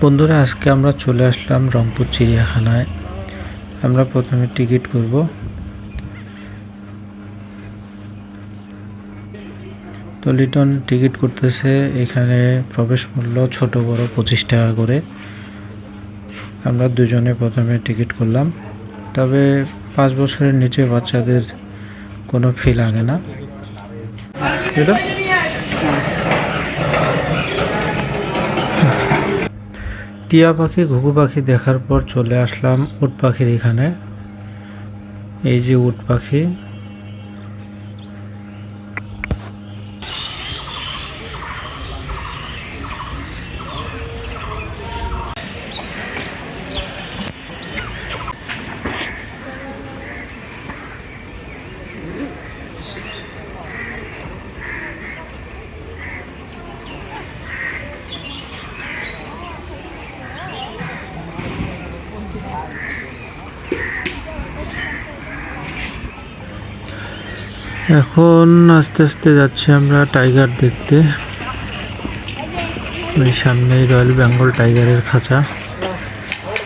বন্ধুরা, আজকে আমরা চলে আসলাম রংপুর চিড়িয়াখানায়। আমরা প্রথমে টিকিট করব। তো লিটন টিকিট করতেছে, এখানে প্রবেশ মূল্য ছোট, বড় পঁচিশ টাকা করে। আমরা দুজনে প্রথমে টিকিট করলাম। তবে পাঁচ বছরের নিচে বাচ্চাদের কোনো ফি লাগে না। টিয়া পাখি, ঘুঘু পাখি দেখার পর চলে আসলাম উট পাখির এখানে। এই যে উট পাখি। এখন আস্তে আস্তে যাচ্ছি আমরা টাইগার দেখতে। ওই সামনেই রয়্যাল বেঙ্গল টাইগারের খাঁচা।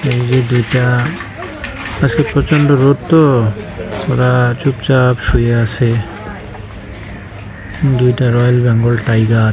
এই যে দুইটা, আজকে প্রচণ্ড রোদ তো, ওরা চুপচাপ শুয়ে আছে। দুইটা রয়্যাল বেঙ্গল টাইগার।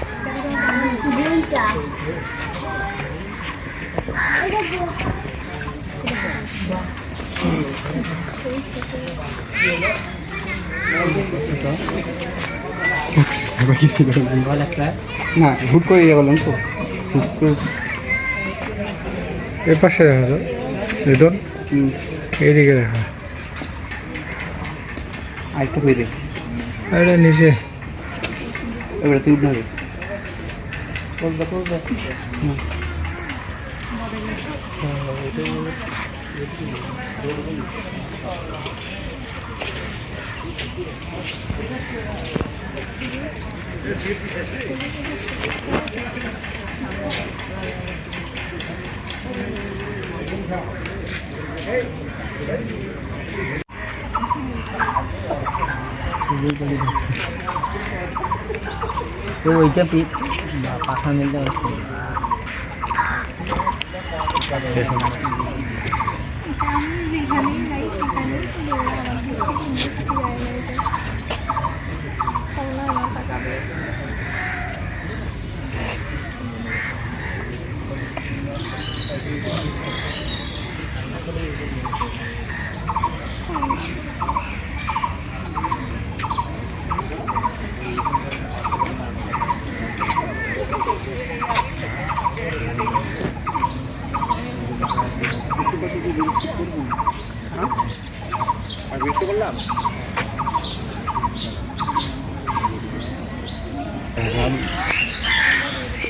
না হুট করে ইয়ে করলাম তো। হুট করে এর পাশে দেখা তো রিটন এইদিকে দেখা। আরেকটু নিচে। এবারে তুই উঠে খুলবে খুলবে Ui, chết biết పక్కన వెళ్తే వస్తుంది Thank.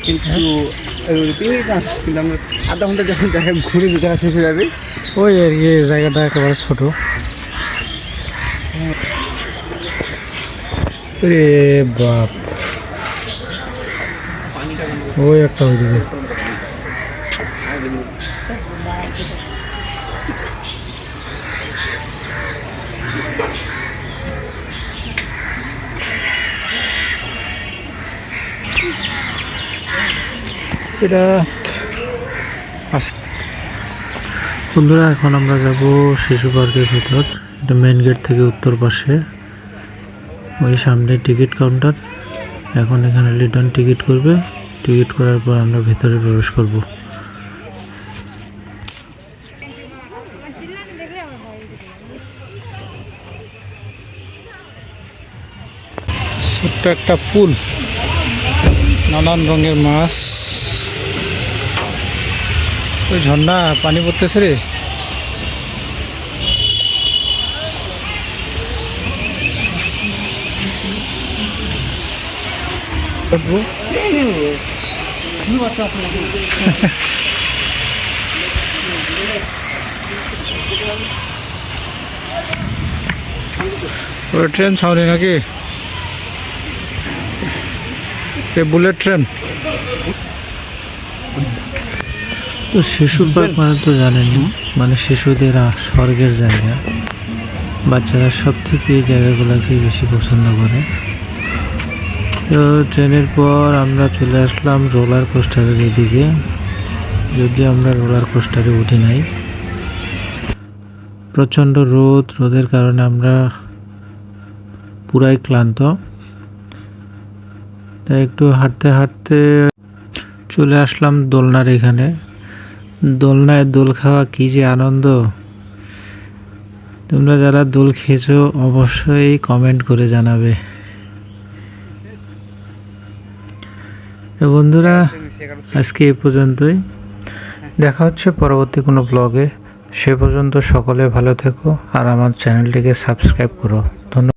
কিন্তু কিন্তু আমরা আধা ঘণ্টা যখন দেখা ঘুরে দেখা শেষ হয়ে যাবে ওই আর কি জায়গাটা একেবারে ছোট রে বাপ ওই একটা ওইদিকে বন্ধুরা, এখন আমরা যাব শিশু পার্কের ভিতর, এটা মেন গেট থেকে উত্তর পাশে। ওই সামনে টিকিট কাউন্টার এখন এখানে লিটন টিকিট করবে। টিকিট করার পর আমরা ভেতরে প্রবেশ করব। ছোট্ট একটা পুল নানান রঙের মাছ। ওই ঝর্ণা পানি পড়তেছে রে। ট্রেন ছাউনি নাকি? এ বুলেট ট্রেন। তো শিশু পার্ক মানে তো জানেনই মানে শিশুদের স্বর্গের জায়গা। বাচ্চারা সব থেকে এই জায়গাগুলোকে বেশি পছন্দ করে। তো ট্রেনের পর আমরা চলে আসলাম রোলার কোস্টারের এদিকে। যদি আমরা রোলার কোস্টারে উঠি নাই। প্রচণ্ড রোদ রোদের কারণে আমরা পুরাই ক্লান্ত। তাই একটু হাঁটতে হাঁটতে চলে আসলাম দোলনার এখানে। দোলনায় দোল খাওয়া কী যে আনন্দ। তোমরা যারা দোল খেয়েছো অবশ্যই কমেন্ট করে জানাবে। তো বন্ধুরা, আজকে এই পর্যন্তই। দেখা হচ্ছে পরবর্তী কোনো ব্লগে সে পর্যন্ত সকলে ভালো থেকো আর আমার চ্যানেলটিকে সাবস্ক্রাইব করো। ধন্যবাদ।